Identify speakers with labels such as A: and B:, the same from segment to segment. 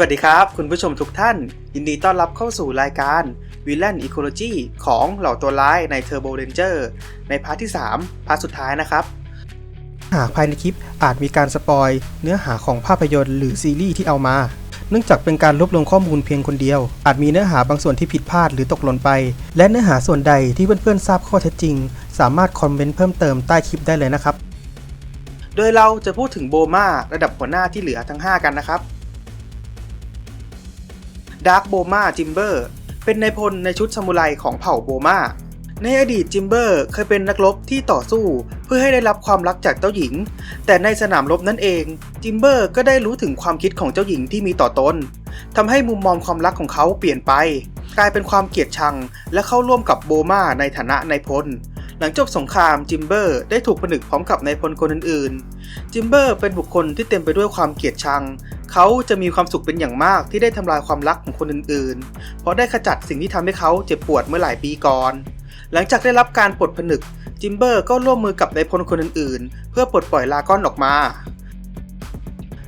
A: สวัสดีครับ คุณผู้ชมทุกท่าน ยินดีต้อนรับเข้าสู่รายการ Villain Ecology ของเหล่าตัวร้ายใน Turbo Ranger ในพาร์ทที่ 3 พาร์ทสุดท้ายนะครับ หากภายในคลิปอาจมีการสปอย เนื้อหาของภาพยนตร์หรือซีรีส์ที่เอามา เนื่องจากเป็นการรวบรวมข้อมูลเพียงคนเดียว อาจมีเนื้อหาบางส่วนที่ผิดพลาดหรือตกหล่นไป และเนื้อหาส่วนใดที่เพื่อนๆทราบข้อเท็จจริง สามารถคอมเมนต์เพิ่มเติมใต้คลิปได้เลยนะครับ โดยเราจะพูดถึงโบมาระดับหัวหน้าที่เหลือทั้ง 5 กันนะครับ ดาร์กโบมาจิมเบอร์เป็นนายพลในชุดซามูไรของเผ่าโบมาในอดีตจิมเบอร์เคยเป็นนักรบที่ต่อสู้เพื่อให้ได้รับความรักจากเจ้าหญิง แต่ในสนามรบนั่นเอง จิมเบอร์ก็ได้รู้ถึงความคิดของเจ้าหญิงที่มีต่อตนทำให้มุมมองความรักของเขาเปลี่ยนไป กลายเป็นความเกลียดชัง และเข้าร่วมกับโบมาในฐานะนายพล หลังจบสงครามจิมเบอร์ได้ถูกผนึกพร้อมกับนายพลคนอื่นๆ จิมเบอร์เป็นบุคคลที่เต็มไปด้วยความเกลียดชัง เขาจะมีความสุขเป็นอย่างมากที่ได้ทำลายความรักของคนอื่นๆ เพราะได้ขจัดสิ่งที่ทำให้เขาเจ็บปวดเมื่อหลายปีก่อน หลังจากได้รับการปลดผนึก จิมเบอร์ก็ร่วมมือกับนายพลคนอื่นๆ เพื่อปลดปล่อยลาก้อนออกมา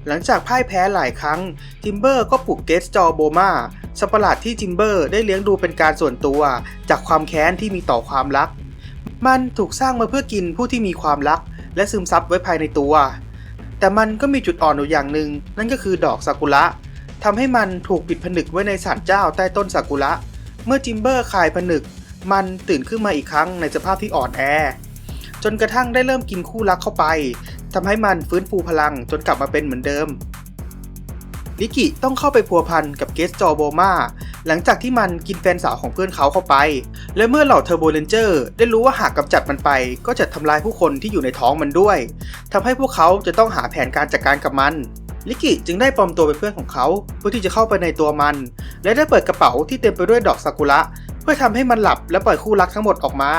A: หลังจากพ่ายแพ้หลายครั้ง จิมเบอร์ก็ปลุกเกสจอโบมาสัตว์ประหลาดที่จิมเบอร์ได้เลี้ยงดูเป็นการส่วนตัว จากความแค้นที่มีต่อความรัก มันถูกสร้างมาเพื่อกินผู้ที่มีความรัก และซึมซับไว้ภายในตัว แต่มันก็มีจุดอ่อนอยู่อย่างหนึ่ง นั่นก็คือดอกซากุระทำให้มันถูกปิดผนึกไว้ในศาลเจ้าใต้ต้นซากุระ เมื่อจิมเบอร์คลายผนึก มันตื่นขึ้นมาอีกครั้งในสภาพที่อ่อนแอ จนกระทั่งได้เริ่มกินคู่รักเข้าไปทำให้มันฟื้นฟูพลังจนกลับมาเป็นเหมือนเดิมลิกิต้องเข้าไปพัวพันกับเกสจอโบมา หลังจากที่มันกินแฟนสาวของเพื่อนเขาเข้าไป และเมื่อเหล่าเทอร์โบเลนเจอร์ได้รู้ว่าหากกำจัดมันไป ก็จะทำลายผู้คนที่อยู่ในท้องมันด้วยทำให้พวกเขาจะต้องหาแผนการจัดการกับมันลิกิจึงได้ปลอมตัวเป็นเพื่อนของเขาเพื่อที่จะเข้าไปในตัวมัน และได้เปิดกระเป๋าที่เต็มไปด้วยดอกซากุระ เพื่อทำให้มันหลับและปล่อยคู่รักทั้งหมดออกมา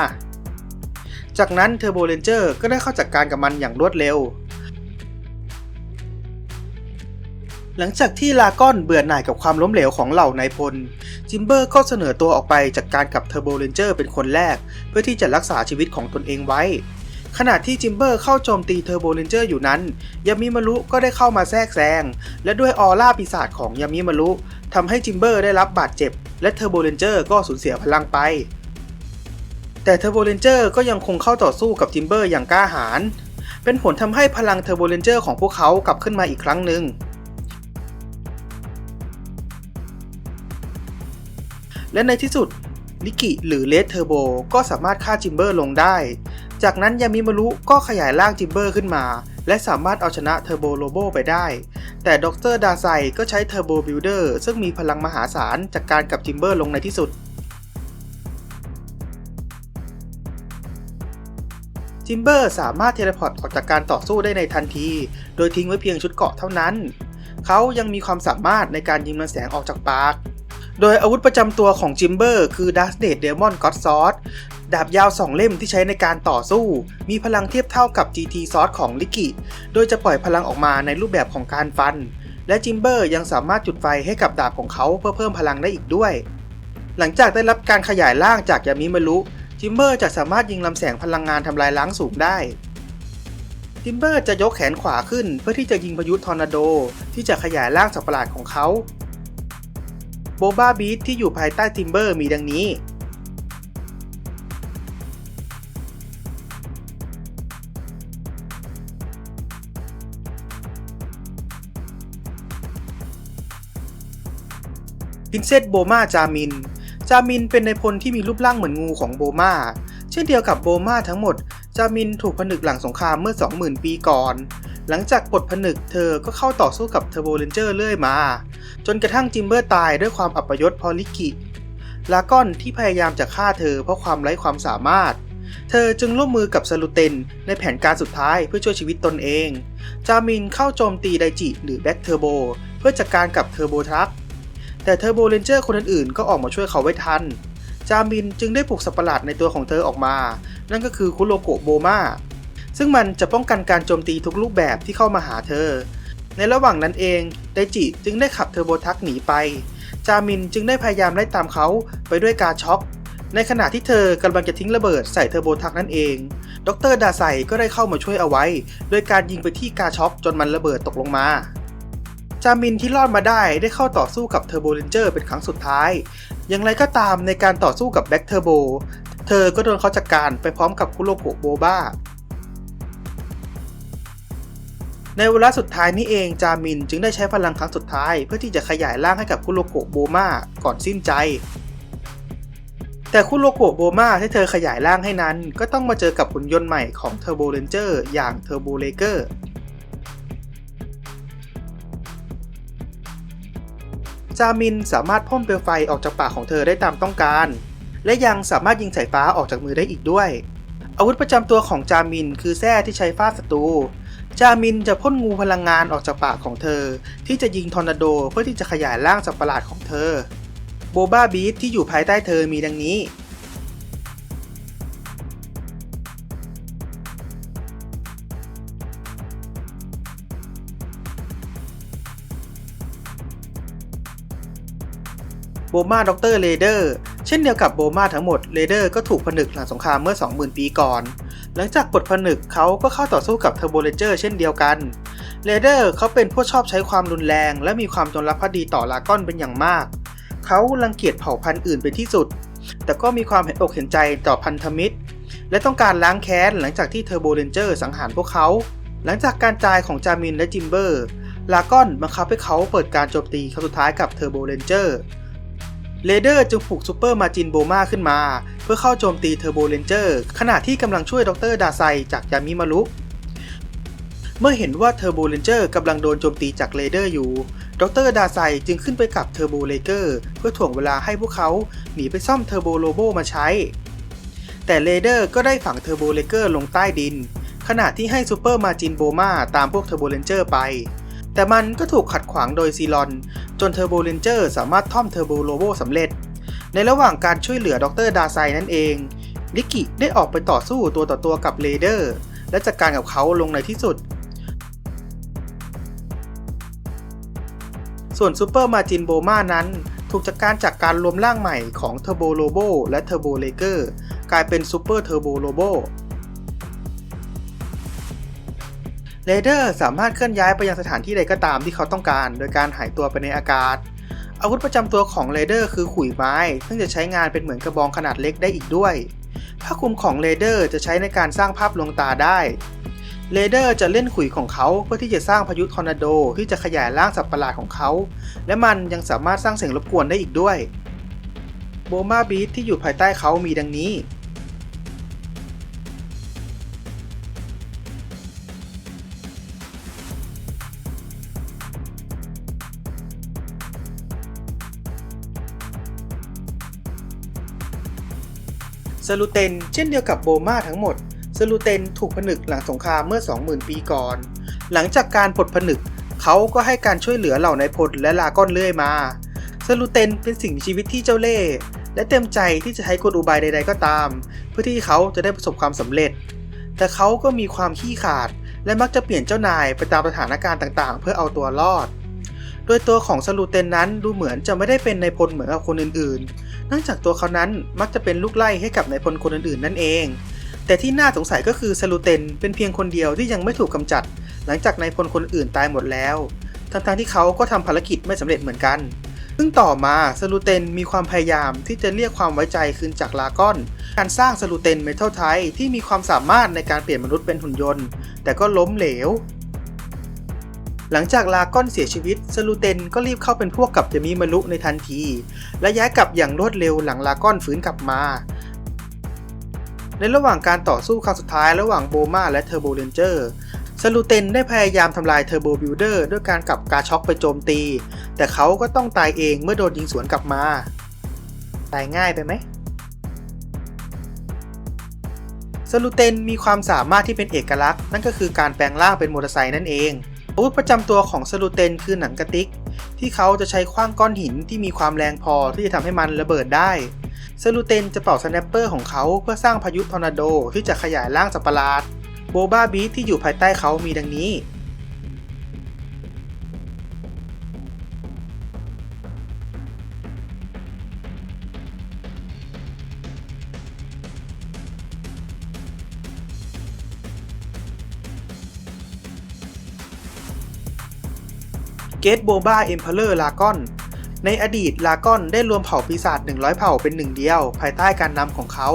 A: จากนั้นเทอร์โบเลนเจอร์ก็ได้เข้าจัดการกับมันอย่างรวดเร็ว หลังจากที่ลากอนเบื่อหน่ายกับความล้มเหลวของเหล่านายพล จิมเบอร์ก็เสนอตัวออกไปจัดการกับเทอร์โบเลนเจอร์เป็นคนแรก เพื่อที่จะรักษาชีวิตของตนเองไว้ ขณะที่จิมเบอร์เข้าโจมตีเทอร์โบเลนเจอร์อยู่นั้น ยามิมารุก็ได้เข้ามาแทรกแซง และด้วยออร่าปีศาจของยามิมารุทำให้จิมเบอร์ได้รับบาดเจ็บ และเทอร์โบเลนเจอร์ก็สูญเสียพลังไป แต่เทอร์โบเลนเจอร์ก็ยังคงเข้าต่อสู้กับจิมเบอร์อย่างกล้าหาญเป็นผลทำให้พลังเทอร์โบเลนเจอร์ของพวกเขากลับขึ้นมาอีกครั้งหนึ่ง และในที่สุดลิกิหรือเลสเทอร์โบก็สามารถฆ่าจิมเบอร์ลงได้ จากนั้นยามิมารุก็ขยายร่างจิมเบอร์ขึ้นมา และสามารถเอาชนะเทอร์โบโลโบไปได้ แต่ด็อกเตอร์ดาไซก็ใช้เทอร์โบบิลเดอร์ซึ่งมีพลังมหาศาลจากการกับจิมเบอร์ลงในที่สุดจิมเบอร์สามารถเทเลพอร์ตออกจากการต่อสู้ได้ในทันที โดยทิ้งไว้เพียงชุดเกาะเท่านั้น เขายังมีความสามารถในการยิงมันแสงออกจากปาก โดยอาวุธประจำตัวของจิมเบอร์คือ Dust d a t Demon God Sword ดาบยาว 2 เล่มที่ใช้ในการต่อสู้ มีพลังเทียบเท่ากับ GT Sword ของลิกิ โดยจะปล่อยพลังออกมาในรูปแบบของการฟัน และจิมเบอร์ยังสามารถจุดไฟให้กับดาบของเขาเพื่อเพิ่มพลังได้อีกด้วย หลังจากได้รับการขยายร่างจากยามิมารุจิมเบอร์จะสามารถยิงลำแสงพลังงานทำลายล้างสูงได้จิมเบอร์จะยกแขนขวาขึ้นเพื่อที่จะยิงพายุทอร์นาโด ที่จะขยายร่างสัตว์ประหลาดของเขา โบบาบีทที่อยู่ภายใต้จิมเบอร์มีดังนี้ พินเซตโบมาจามิน จามินเป็นในพลที่มีรูปร่างเหมือนงูของโบมาเช่นเดียวกับโบมาทั้งหมด จามินถูกผนึกหลังสงครามเมื่อ 20,000 ปีก่อน หลังจากปลดผนึกเธอก็เข้าต่อสู้กับเทอร์โบเลนเจอร์เรื่อยมา จนกระทั่งจิมเบอร์ตายด้วยความอัปยศพอลิกิลากอนที่พยายามจะฆ่าเธอเพราะความไร้ความสามารถ เธอจึงร่วมมือกับซาลูเตนในแผนการสุดท้ายเพื่อช่วยชีวิตตนเอง จามินเข้าโจมตีไดจิหรือแบ็กเทอร์โบเพื่อจัดการกับเทอร์โบทรัคแต่เทอร์โบเลนเจอร์คนอื่นๆก็ออกมาช่วยเขาไว้ทัน จามินจึงได้ปลุกสัตว์ปหลาดในตัวของเธอออกมา นั่นก็คือคุโรโกะโบมา ซึ่งมันจะป้องกันการโจมตีทุกรูปแบบที่เข้ามาหาเธอ ในระหว่างนั้นเองไดจิจึงได้ขับเทอร์โบทักหนีไป จามินจึงได้พยายามไล่ตามเขาไปด้วยการช็อก ในขณะที่เธอกำลังจะทิ้งระเบิดใส่เทอร์โบทักนั่นเอง ดรดาไซก็ได้เข้ามาช่วยเอาไว้ โดยการยิงไปที่กาช็อกจนมันระเบิดตกลงมาจามินที่รอดมาได้ได้เข้าต่อสู้กับเทอร์โบเรนเจอร์เป็นครั้งสุดท้าย อย่างไรก็ตามในการต่อสู้กับแบ็กเทอร์โบ เธอก็โดนเขาจัดการไปพร้อมกับคุโรโกโบบ้า ในเวลาสุดท้ายนี้เองจามินจึงได้ใช้พลังครั้งสุดท้าย เพื่อที่จะขยายร่างให้กับคุโรโกะโบมาก่อนสิ้นใจ แต่คุโรโกะโบมาที่เธอขยายร่างให้นั้น ก็ต้องมาเจอกับหุ่นยนต์ใหม่ของเทอร์โบเรนเจอร์อย่างเทอร์โบเลเกอร์จามินสามารถพ่นเปลวไฟออกจากปากของเธอได้ตามต้องการ และยังสามารถยิงสายฟ้าออกจากมือได้อีกด้วย อาวุธประจำตัวของจามินคือแส้ที่ใช้ฟาดศัตรู จามินจะพ่นงูพลังงานออกจากปากของเธอ ที่จะยิงทอร์นาโดเพื่อที่จะขยายร่างสัตว์ประหลาดของเธอ โบบ้าบีทที่อยู่ภายใต้เธอมีดังนี้ โบมาด็อกเตอร์เลเดอร์ เช่นเดียวกับโบมาทั้งหมดเลเดอร์ก็ถูกผนึกหลังสงครามเมื่อ 20,000 ปีก่อน หลังจากปลดผนึกเขาก็เข้าต่อสู้กับเทอร์โบเลเจอร์เช่นเดียวกันเลเดอร์เขาเป็นผู้ชอบใช้ความรุนแรง และมีความจงรักภักดีต่อลากอนเป็นอย่างมาก เขารังเกียจเผ่าพันธุ์อื่นเป็นที่สุด แต่ก็มีความเห็นอกเห็นใจต่อพันธมิตร และต้องการล้างแค้นหลังจากที่เทอร์โบเลนเจอร์สังหารพวกเขา หลังจากการตายของจามินและจิมเบอร์ลากอนบังคับให้เขาเปิดการโจมตีครั้งสุดท้ายกับเทอร์โบเลนเจอร์ เลเดอร์จึงปลุกซูเปอร์มาจินโบมาขึ้นมา เพื่อเข้าโจมตีเทอร์โบเลนเจอร์ขณะที่กำลังช่วยดรดาไซจากยามิมารุเมื่อเห็นว่าเทอร์โบเลนเจอร์กำลังโดนโจมตีจากเลเดอร์อยู่ ดรดาไซจึงขึ้นไปกับเทอร์โบเลเกอร์เพื่อถ่วงเวลาให้พวกเขาหนีไปซ่อมเทอร์โบโลโบมาใช้ แต่เลเดอร์ก็ได้ฝังเทอร์โบเลเกอร์ลงใต้ดิน ขณะที่ให้ซูเปอร์มาจินโบมาตามพวกเทอร์โบเลนเจอร์ไป แต่มันก็ถูกขัดขวางโดยซีลอน จนเทอร์โบเลนเจอร์สามารถท่อมเทอร์โบโลโบสำเร็จ ในระหว่างการช่วยเหลือดรดาไซนั่นเอง ลิกิได้ออกไปต่อสู้ตัวต่อตัวกับเลเดอร์ และจัดการกับเขาลงในที่สุด ส่วนซูเปอร์มาจินโบมานั้น ถูกจัดการจากการรวมร่างใหม่ของเทอร์โบโลโบและเทอร์โบเลเกอร์กลายเป็นซูเปอร์เทอร์โบโลโบ เรเดอร์สามารถเคลื่อนย้ายไปยังสถานที่ใดก็ตามที่เขาต้องการ โดยการหายตัวไปในอากาศ อาวุธประจำตัวของเรเดอร์คือขุยไม้ ซึ่งจะใช้งานเป็นเหมือนกระบองขนาดเล็กได้อีกด้วยผ้าคลุมของเรเดอร์จะใช้ในการสร้างภาพลวงตาได้เรเดอร์จะเล่นขุยของเขาเพื่อที่จะสร้างพายุทอร์นาโดที่จะขยายร่างสัตว์ประหลาดของเขา และมันยังสามารถสร้างเสียงรบกวนได้อีกด้วย โบมาบีทที่อยู่ภายใต้เขามีดังนี้ ลูเตนเช่นเดียวกับโบมาทั้งหมดสลูเตนถูกผนึกหลังสงครามเมื่อ 20,000 ปีก่อน หลังจากการปลดผนึก เขาก็ให้การช่วยเหลือเหล่านายพลและลาก้อนเรื่อยมาสลูเตนเป็นสิ่งมีชีวิตที่เจ้าเล่ห์และเต็มใจที่จะใช้กลอุบายใด ๆ ก็ตาม เพื่อที่เขาจะได้ประสบความสำเร็จ แต่เขาก็มีความขี้ขาด และมักจะเปลี่ยนเจ้านายไปตามสถานการณ์ต่างๆ เพื่อเอาตัวรอด โดยตัวของสลูเตนนั้นดูเหมือนจะไม่ได้เป็นนายพลเหมือนกับคนอื่นๆ นื่องจากตัวเขานั้นมักจะเป็นลูกไล่ให้กับนายพลคนอื่นๆนั่นเอง แต่ที่น่าสงสัยก็คือสลูเตนเป็นเพียงคนเดียวที่ยังไม่ถูกกำจัด หลังจากนายพลคนอื่นตายหมดแล้ว ทั้งๆที่เขาก็ทำภารกิจไม่สำเร็จเหมือนกัน ซึ่งต่อมาสลูเตนมีความพยายามที่จะเรียกความไว้ใจคืนจากลากอน การสร้างสลูเตนเมทัลไทที่มีความสามารถในการเปลี่ยนมนุษย์เป็นหุ่นยนต์ แต่ก็ล้มเหลว หลังจากลากอนเสียชีวิตสลูเตนก็รีบเข้าเป็นพวกกับเดมิมารุในทันที และย้ายกลับอย่างรวดเร็วหลังลากอนฟื้นกลับมา ในระหว่างการต่อสู้ครั้งสุดท้ายระหว่างโบมาและเทอร์โบเรนเจอร์สลูเตนได้พยายามทำลายเทอร์โบบิลเดอร์ด้วยการกลับกาช็อกไปโจมตี แต่เขาก็ต้องตายเองเมื่อโดนยิงสวนกลับมา ตายง่ายไปไหมสลูเตนมีความสามารถที่เป็นเอกลักษณ์ นั่นก็คือการแปลงร่างเป็นมอเตอร์ไซค์นั่นเอง อาวุธประจำตัวของสลูเตนคือหนังกระติก ที่เขาจะใช้คว้างก้อนหินที่มีความแรงพอที่จะทำให้มันระเบิดได้สลูเตนจะเป่าสแนปเปอร์ของเขาเพื่อสร้างพายุทอร์นาโดที่จะขยายร่างสัปประหลาดโบบ้าบีทที่อยู่ภายใต้เขามีดังนี้ เกตโบบาเอ็มเพลเลอร์ลากอน ในอดีตลากอนได้รวมเผ่าปีศาจ100 เผ่าเป็นหนึ่งเดียว ภายใต้การนำของเขา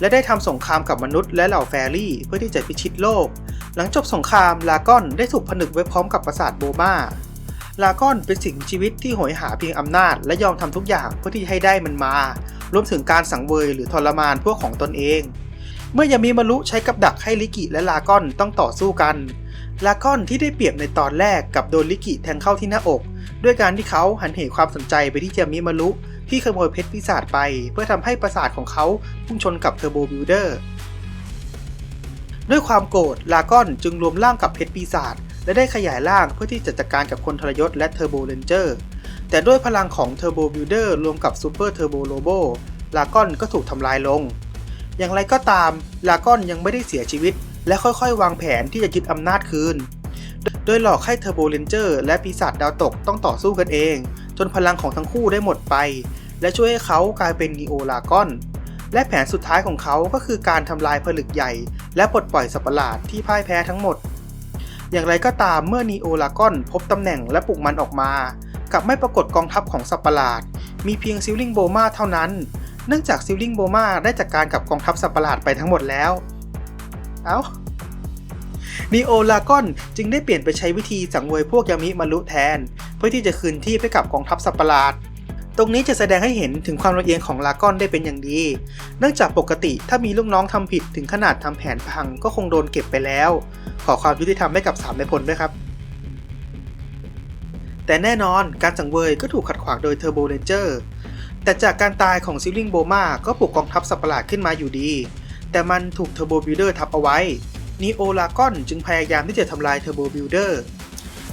A: และได้ทำสงครามกับมนุษย์และเหล่าแฟรี่เพื่อที่จะพิชิตโลก หลังจบสงครามลากอนได้ถูกผนึกไว้พร้อมกับปราสาทโบมาลากอนเป็นสิ่งชีวิตที่โหยหาเพียงอำนาจ และยอมทำทุกอย่างเพื่อที่ให้ได้มันมา รวมถึงการสังเวยหรือทรมานพวกของตนเอง เมื่อยามิมารุใช้กับดักให้ลิกิและลากอนต้องต่อสู้กัน ลากอนที่ได้เปรียบในตอนแรกกับโดนลิกิแทงเข้าที่หน้าอก ด้วยการที่เขาหันเหความสนใจไปที่ยามิมารุที่ขโมยเพชรปีศาจไป เพื่อทำให้ประสาทของเขาพุ่งชนกับเทอร์โบบิลเดอร์ด้วยความโกรธลากอนจึงรวมร่างกับเพชรปีศาจและได้ขยายร่างเพื่อที่จะจัดการกับคนทรยศและเทอร์โบเรนเจอร์แต่ด้วยพลังของเทอร์โบบิลเดอร์รวมกับซูเปอร์เทอร์โบโลโบลากอนก็ถูกทำลายลง อย่างไรก็ตามลากอนยังไม่ได้เสียชีวิต และค่อยๆ วางแผนที่จะยึดอำนาจคืน โดยหลอกให้เทอร์โบเรนเจอร์และปีศาจดาวตกต้องต่อสู้กันเอง จนพลังของทั้งคู่ได้หมดไป และช่วยให้เขากลายเป็นนีโอลากอน และแผนสุดท้ายของเขาก็คือการทำลายผลึกใหญ่ และปลดปล่อยสัปะหลาดที่พ่ายแพ้ทั้งหมด อย่างไรก็ตามเมื่อนีโอลากอนพบตำแหน่งและปลุกมันออกมา กลับไม่ปรากฏกองทัพของสัปะหลาด มีเพียงซิลลิงโบมาเท่านั้น เนื่องจากซิลลิงโบมาได้จัดการกับกองทัพสัปะหลาดไปทั้งหมดแล้ว เอา้านีโอลากอนจึงได้เปลี่ยนไปใช้วิธีสังเวยพวกยามิมารุแทน เพื่อที่จะคืนที่ให้กับกองทัพสัตว์ปะหลาด ตรงนี้จะแสดงให้เห็นถึงความละเอียดของลากอนได้เป็นอย่างดี เนื่องจากปกติถ้ามีลูกน้องทำผิดถึงขนาดทำแผนพังก็คงโดนเก็บไปแล้ว ขอความยุติธรรมให้กับสามในายพลด้วยครับ แต่แน่นอนการสังเวยก็ถูกขัดขวางโดยเทอร์โบเรนเจอร์แต่จากการตายของซิลลิงโบมาก็ปลุกกองทัพสัตว์ปะหลาดขึ้นมาอยู่ดี แต่มันถูกเทอร์โบบิลเดอร์ทับเอาไว้นีโอลากอนจึงพยายามที่จะทำลายเทอร์โบบิลเดอร์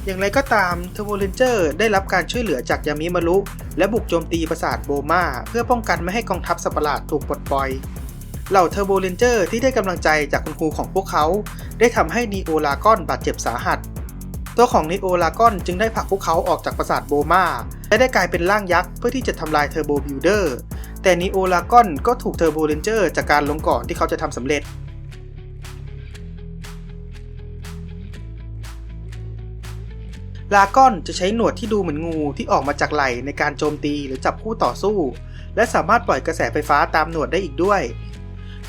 A: อย่างไรก็ตามเทอร์โบเรนเจอร์ได้รับการช่วยเหลือจากยามิมารุและบุกโจมตีปราสาทโบมาเพื่อป้องกันไม่ให้กองทัพสัประหลาดถูกปลดปล่อยเหล่าเทอร์โบเรนเจอร์ที่ได้กำลังใจจากคุณครูของพวกเขา ได้ทำให้นีโอลากอนบาดเจ็บสาหัส ตัวของนีโอลากอนจึงได้ผลักพวกเขาออกจากปราสาทโบมาและได้กลายเป็นร่างยักษ์เพื่อที่จะทำลายเทอร์โบบิลเดอร์ แต่นีโอลากอนก็ถูกเทอร์โบเรนเจอร์จากการลงก่อนที่เขาจะทำสำเร็จลากอนจะใช้หนวดที่ดูเหมือนงูที่ออกมาจากไหล่ในการโจมตีหรือจับคู่ต่อสู้ และสามารถปล่อยกระแสไฟฟ้าตามหนวดได้อีกด้วย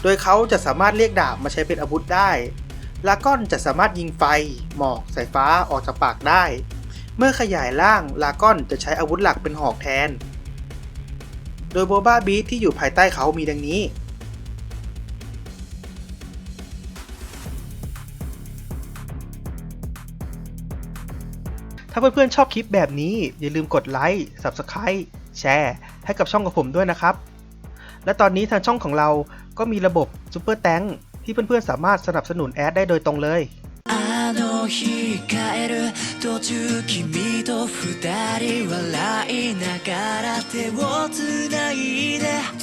A: โดยเขาจะสามารถเรียกดาบมาใช้เป็นอาวุธได้ ลากอนจะสามารถยิงไฟ หมอก สายฟ้าออกจากปากได้ เมื่อขยายร่างลากอนจะใช้อาวุธหลักเป็นหอกแทน โดยโบบ้าบีทที่อยู่ภายใต้เขามีดังนี้ ถ้าเพื่อนๆชอบคลิปแบบนี้ อย่าลืมกดไลค์ Subscribe แชร์ ให้กับช่องของผมด้วยนะครับ และตอนนี้ทางช่องของเราก็มีระบบ Super t a n k ที่เพื่อนๆสามารถสนับสนุนแอดได้โดยตรงเลย
B: あ